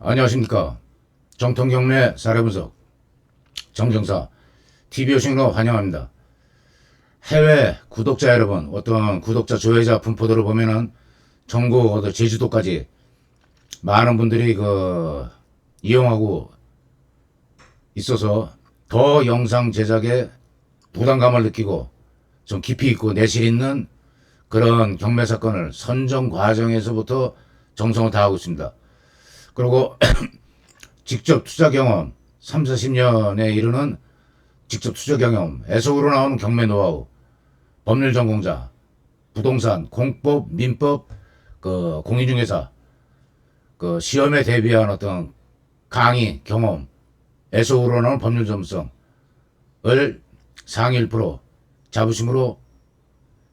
안녕하십니까. 정통경매 사례분석 정정사 TV 오신로 환영합니다. 해외 구독자 여러분, 어떤 구독자 조회자 분포도를 보면은 전국 어떤 제주도까지 많은 분들이 그 이용하고 있어서 더 영상 제작에 부담감을 느끼고 좀 깊이 있고 내실 있는 그런 경매 사건을 선정 과정에서부터 정성을 다하고 있습니다. 그리고 직접 투자 경험 3, 40년에 이르는 직접 투자 경험, 애속으로 나오는 경매 노하우, 법률 전공자, 부동산, 공법, 민법, 그 공인중개사, 그 시험에 대비한 어떤 강의 경험, 애속으로 나오는 법률 전문성을 상위 1% 자부심으로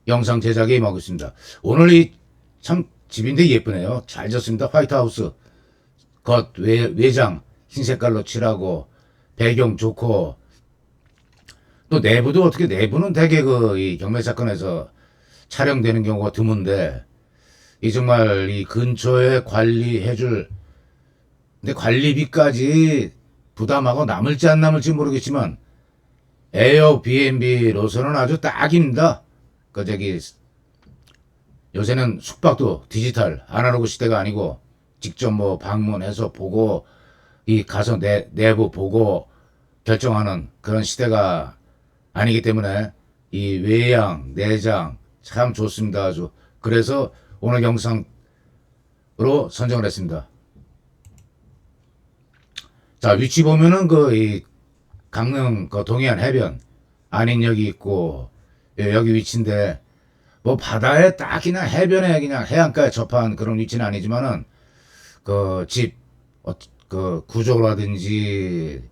영상 제작에 임하고 있습니다. 오늘 이 참 집인데 예쁘네요. 잘 졌습니다. 화이트하우스. 겉 외, 외장 흰 색깔로 칠하고 배경 좋고 또 내부도 어떻게 내부는 되게 그이 경매 사건에서 촬영되는 경우가 드문데 이 정말 이 근처에 관리해줄 근데 관리비까지 부담하고 남을지 안 남을지 모르겠지만 에어 비앤비로서는 아주 딱입니다. 그 저기 요새는 숙박도 디지털 아날로그 시대가 아니고 직접 뭐 방문해서 보고 이 가서 내, 내부 보고 결정하는 그런 시대가 아니기 때문에 이 외양 내장 참 좋습니다. 아주. 그래서 오늘 영상으로 선정을 했습니다. 자 위치 보면은 그 이 강릉 그 동해안 해변 안인역이 있고 예, 여기 위치인데 뭐 바다에 딱 그냥 해변에 그냥 해안가에 접한 그런 위치는 아니지만은 그 집, 어, 그 구조라든지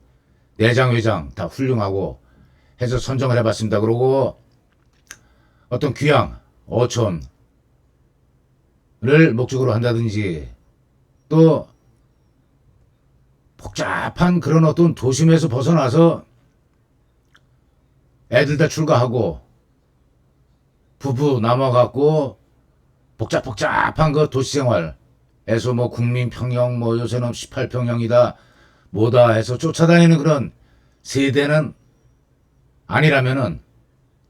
내장 외장 다 훌륭하고 해서 선정을 해봤습니다. 그리고 어떤 귀향, 어촌을 목적으로 한다든지 또 복잡한 그런 어떤 도심에서 벗어나서 애들 다 출가하고 부부 남아갖고 복잡복잡한 그 도시생활 에서 뭐 국민평형 뭐 요새는 18평형이다 뭐다 해서 쫓아다니는 그런 세대는 아니라면은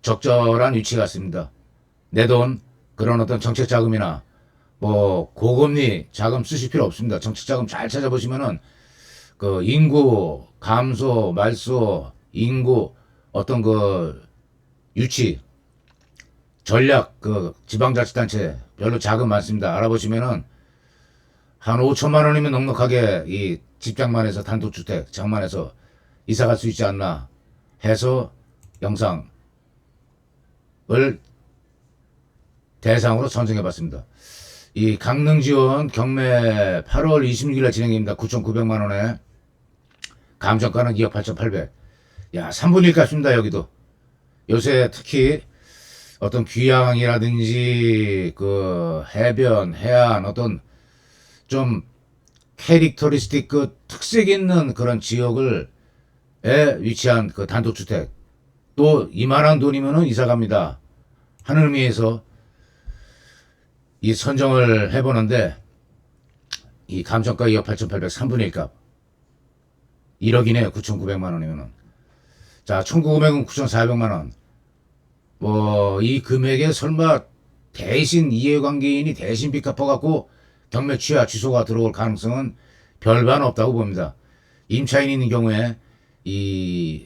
적절한 위치 같습니다. 내 돈 그런 어떤 정책 자금이나 뭐 고금리 자금 쓰실 필요 없습니다. 정책 자금 잘 찾아보시면은 그 인구 감소 말소 인구 어떤 그 유치 전략 그 지방자치단체 별로 자금 많습니다. 알아보시면은 한 5천만 원이면 넉넉하게 이 집장만해서 단독주택 장만해서 이사 갈 수 있지 않나 해서 영상을 대상으로 선정해 봤습니다. 이 강릉 지원 경매 8월 26일 날 진행입니다. 9,900만 원에 감정가는 2억 8,800. 야, 3분의 1 값입니다, 여기도. 요새 특히 어떤 귀향이라든지 그 해변, 해안 어떤 좀 캐릭터리스틱 그 특색 있는 그런 지역을 에 위치한 그 단독주택. 또 이만한 돈이면은 이사 갑니다. 하는 의미에서 이 선정을 해보는데 이 감정가 2억 8,800 3분의 1값. 1억이네 9,900만 원이면은. 자 1,900은 9,400만 원. 뭐 이 금액에 설마 대신 이해관계인이 대신 빚 갚아갖고 경매 취하 취소가 들어올 가능성은 별반 없다고 봅니다. 임차인 있는 경우에 이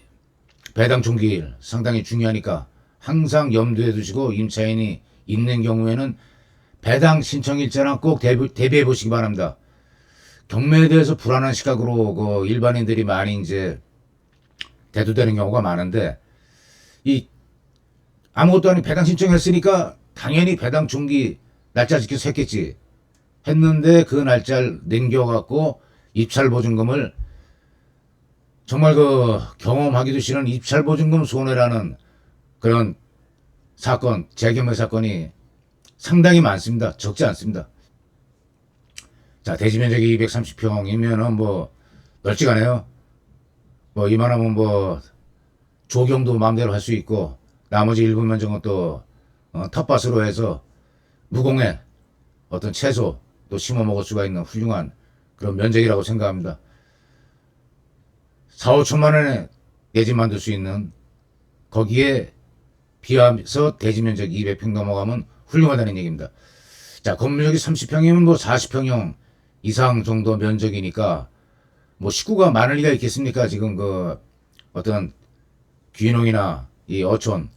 배당 종기일 상당히 중요하니까 항상 염두에 두시고 임차인이 있는 경우에는 배당 신청일자랑 꼭 대비, 대비해 보시기 바랍니다. 경매에 대해서 불안한 시각으로 그 일반인들이 많이 이제 대두되는 경우가 많은데 이 아무것도 아닌 배당 신청했으니까 당연히 배당 중기 날짜 지켜서 했겠지 했는데 그 날짜를 남겨갖고 입찰 보증금을 정말 그 경험하기도 싫은 입찰 보증금 손해라는 그런 사건 재경매 사건이 상당히 많습니다. 적지 않습니다. 자 대지 면적이 230평이면은 뭐 널찍하네요. 뭐 이만하면 뭐 조경도 마음대로 할 수 있고 나머지 일부 면적은 또 어, 텃밭으로 해서 무공해 어떤 채소 또 심어 먹을 수가 있는 훌륭한 그런 면적이라고 생각합니다. 4, 5천만 원에 내집 만들 수 있는 거기에 비하면서 대지 면적 200평 넘어가면 훌륭하다는 얘기입니다. 자, 건물력이 30평이면 뭐 40평형 이상 정도 면적이니까 뭐 식구가 많을 리가 있겠습니까? 지금 그 어떤 귀농이나 이 어촌에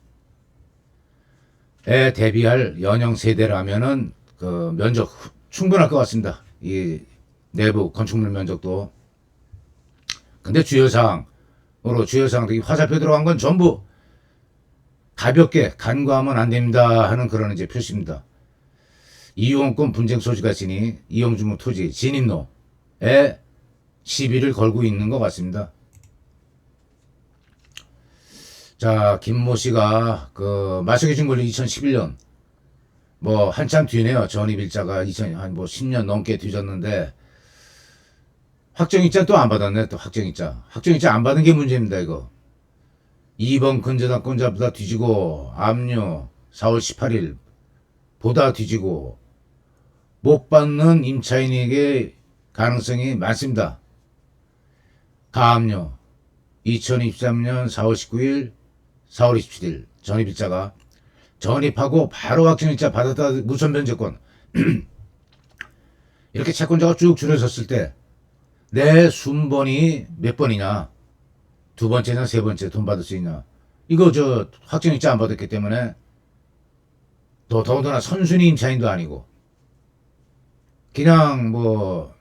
대비할 연령 세대라면은 그 면적 후- 충분할 것 같습니다. 이 내부 건축물 면적도. 근데 주요사항으로 주요사항, 이 화살표 들어간 건 전부 가볍게 간과하면 안 됩니다 하는 그런 이제 표시입니다. 이용권 분쟁 소지가 있으니 이용주목 토지 진입로에 시비를 걸고 있는 것 같습니다. 자, 김모 씨가 그 마석의 중골이 2011년 뭐 한참 뒤네요. 전입 일자가 2000한뭐 10년 넘게 뒤졌는데 확정일자 또 안 받았네. 또 확정일자. 확정일자 안 받은 게 문제입니다. 이거. 2번 근저당권자보다 뒤지고 압류 4월 18일 보다 뒤지고 못 받는 임차인에게 가능성이 많습니다. 가압류 2023년 4월 19일 4월 27일 전입일자가 전입하고 바로 확정일자 받았다. 무선 변제권. 이렇게 채권자가 쭉 줄어섰을 때 내 순번이 몇 번이냐? 두 번째나 세 번째 돈 받을 수 있냐? 이거 저 확정일자 안 받았기 때문에 더 더군다나 선순위 임차인도 아니고 그냥 뭐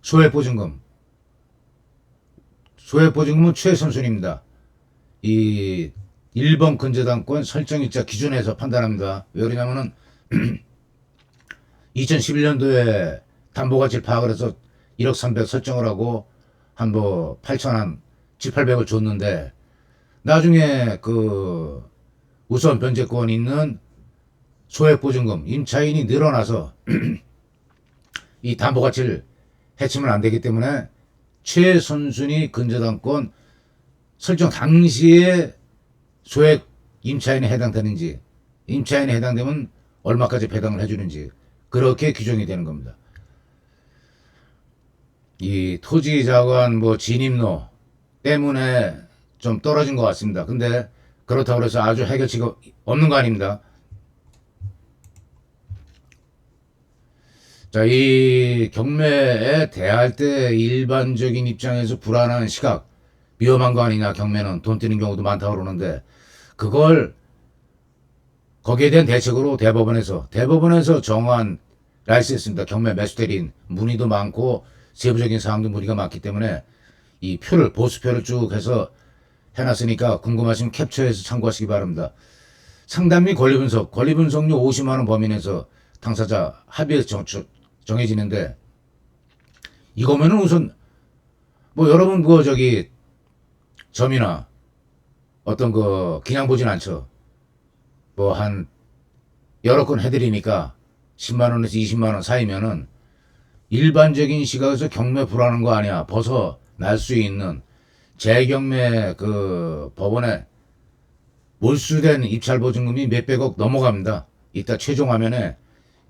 소액보증금. 소액보증금은 최선순위입니다. 이 1번 근저당권 설정일자 기준에서 판단합니다. 왜 그러냐면은 2011년도에 담보가치를 파악을 해서 1억 300 설정을 하고 한 뭐 8천 한 7, 800을 줬는데 나중에 그 우선 변제권 있는 소액보증금 임차인이 늘어나서 이 담보가치를 해치면 안 되기 때문에 최선순위 근저당권 설정 당시에 소액 임차인에 해당되는지 임차인에 해당되면 얼마까지 배당을 해주는지 그렇게 규정이 되는 겁니다. 이 토지 자관 뭐 진입로 때문에 좀 떨어진 것 같습니다. 근데 그렇다고 해서 아주 해결치가 없는 거 아닙니다. 자, 이 경매에 대할 때 일반적인 입장에서 불안한 시각, 위험한 거 아니냐, 경매는 돈 뛰는 경우도 많다고 그러는데, 그걸 거기에 대한 대책으로 대법원에서, 대법원에서 정한 라이센스입니다. 경매 매수 대리인 문의도 많고, 세부적인 사항도 문의가 많기 때문에, 이 표를, 보수표를 쭉 해서 해놨으니까 궁금하시면 캡처해서 참고하시기 바랍니다. 상담 및 권리 분석, 권리 분석료 50만 원 범위 내에서 당사자 합의해서 정, 정- 정해지는데 이거면은 우선 뭐 여러분 그 저기 점이나 어떤 그 그냥 보진 않죠. 뭐 한 여러 건 해드리니까 10만 원에서 20만 원 사이면은 일반적인 시각에서 경매 불하는 거 아니야. 벗어 날 수 있는 재경매 그 법원에 몰수된 입찰 보증금이 몇백억 넘어갑니다. 이따 최종 화면에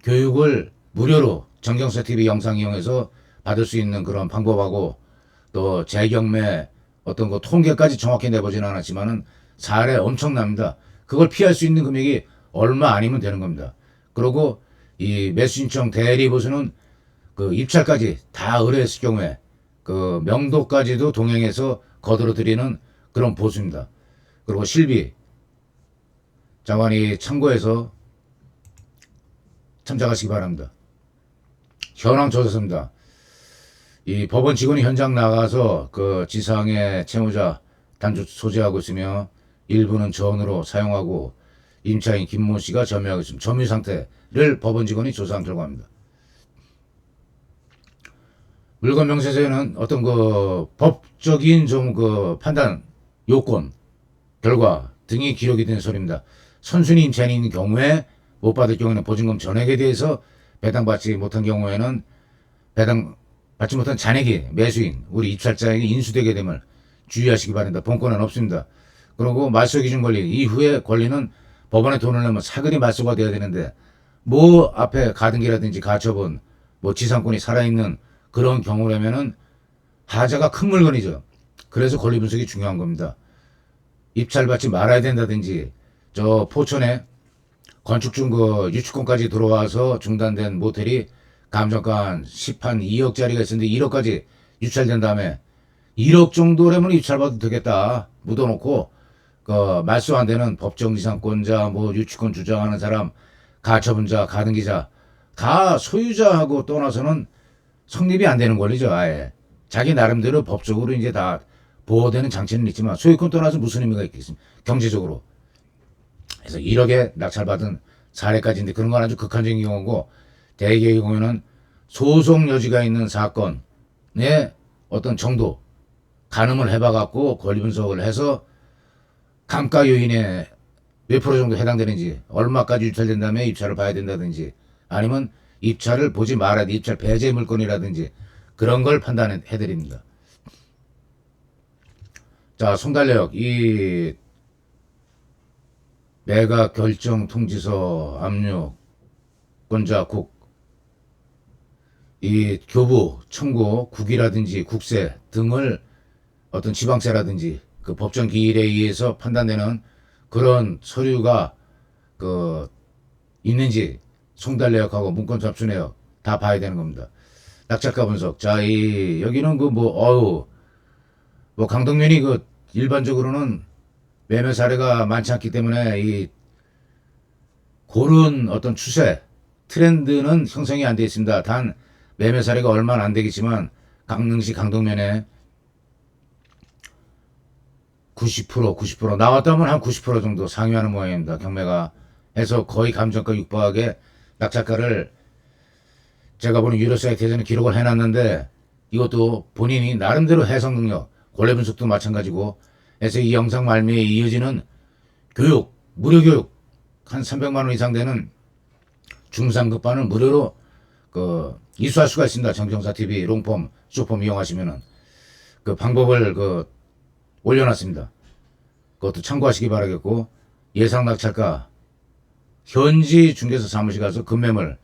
교육을 무료로 정경서 TV 영상 이용해서 받을 수 있는 그런 방법하고 또 재경매 어떤 거 통계까지 정확히 내보지는 않았지만은 사례 엄청납니다. 그걸 피할 수 있는 금액이 얼마 아니면 되는 겁니다. 그리고 이 매수 신청 대리 보수는 그 입찰까지 다 의뢰했을 경우에 그 명도까지도 동행해서 거들어 드리는 그런 보수입니다. 그리고 실비 장관이 참고해서 참작하시기 바랍니다. 현황 조사입니다. 이 법원 직원이 현장 나가서 그 지상의 채무자 단주 소지하고 있으며 일부는 전으로 사용하고 임차인 김모 씨가 점유하고 있습니다. 점유 상태를 법원 직원이 조사한 결과입니다. 물건 명세서에는 어떤 그 법적인 좀 그 판단 요건 결과 등이 기록이 된 소리입니다. 선순위 임차인인 경우에 못 받을 경우에는 보증금 전액에 대해서 배당받지 못한 경우에는 배당 받지 못한 잔액이 매수인 우리 입찰자에게 인수되게 됨을 주의하시기 바랍니다. 본권은 없습니다. 그리고 말소 기준 권리 이후에 권리는 법원에 돈을 내면 사근이 말소가 돼야 되는데 뭐 앞에 가등기라든지 가처분 뭐 지상권이 살아있는 그런 경우라면은 하자가 큰 물건이죠. 그래서 권리 분석이 중요한 겁니다. 입찰받지 말아야 된다든지 저 포천에 건축 중그 유치권까지 들어와서 중단된 모텔이 감정가 10한 2억짜리가 있었는데 1억까지 유찰된 다음에 1억 정도라면 입찰받아도 되겠다. 묻어놓고 그 말소 안 되는 법정지상권자 뭐 유치권 주장하는 사람 가처분자 가등기자 다 소유자하고 떠나서는 성립이 안 되는 권리죠 아예. 자기 나름대로 법적으로 이제 다 보호되는 장치는 있지만 소유권 떠나서 무슨 의미가 있겠습니까? 경제적으로. 그래서 1억에 낙찰받은 사례까지인데 그런 건 아주 극한적인 경우고 대개의 경우에는 소송 여지가 있는 사건의 어떤 정도 가늠을 해봐갖고 권리 분석을 해서 감가 요인에 몇 프로 정도 해당되는지 얼마까지 유찰된 다음에 입찰을 봐야 된다든지 아니면 입찰을 보지 말아야 돼 입찰 배제 물건이라든지 그런 걸 판단해 드립니다. 자 송달역 이 매각 결정 통지서 압류 권자 국 이 교부, 청구, 국이라든지 국세 등을 어떤 지방세라든지 그 법정 기일에 의해서 판단되는 그런 서류가 그 있는지 송달내역하고 문건 접수내역 다 봐야 되는 겁니다. 낙찰가 분석. 자, 이 여기는 그 뭐 어우 뭐 강동면이 그 일반적으로는 매매 사례가 많지 않기 때문에 이 그런 어떤 추세 트렌드는 형성이 안 되어 있습니다. 단 매매 사례가 얼마는 안 되겠지만 강릉시 강동면에 90% 90% 나왔다면 한 90% 정도 상회하는 모양입니다. 경매가 해서 거의 감정가 육박하게 낙찰가를 제가 보는 유료 사이트에서는 기록을 해놨는데 이것도 본인이 나름대로 해석 능력, 권래 분석도 마찬가지고 해서 이 영상 말미에 이어지는 교육, 무료 교육 한 300만 원 이상 되는 중상급반을 무료로 그 이수할 수가 있습니다. 정정사 TV 롱폼, 쇼폼 이용하시면은 그 방법을 그 올려놨습니다. 그것도 참고하시기 바라겠고 예상 낙찰가 현지 중개사 사무실 가서 급매물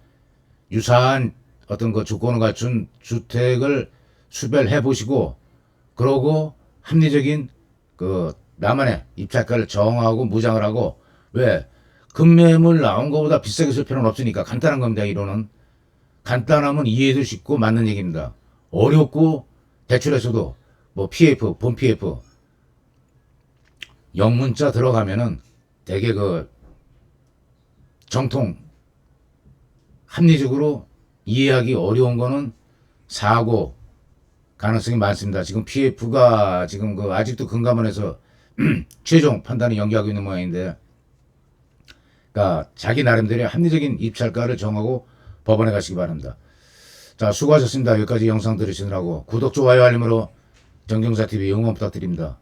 유사한 어떤 그 조건을 갖춘 주택을 수별해 보시고 그러고 합리적인 그 나만의 입찰가를 정하고 무장을 하고 왜 급매물 나온 것보다 비싸게 쓸 필요는 없으니까 간단한 겁니다. 이론은 간단하면 이해도 쉽고 맞는 얘기입니다. 어렵고 대출에서도 뭐 PF, 본 PF 영문자 들어가면은 되게 그 정통 합리적으로 이해하기 어려운 거는 사고 가능성이 많습니다. 지금 PF가 지금 그 아직도 금감원에서 최종 판단을 연기하고 있는 모양인데, 그러니까 자기 나름대로 합리적인 입찰가를 정하고 법원에 가시기 바랍니다. 자, 수고하셨습니다. 여기까지 영상 들으시느라고 구독, 좋아요, 알림으로 정경사 TV 응원 부탁드립니다.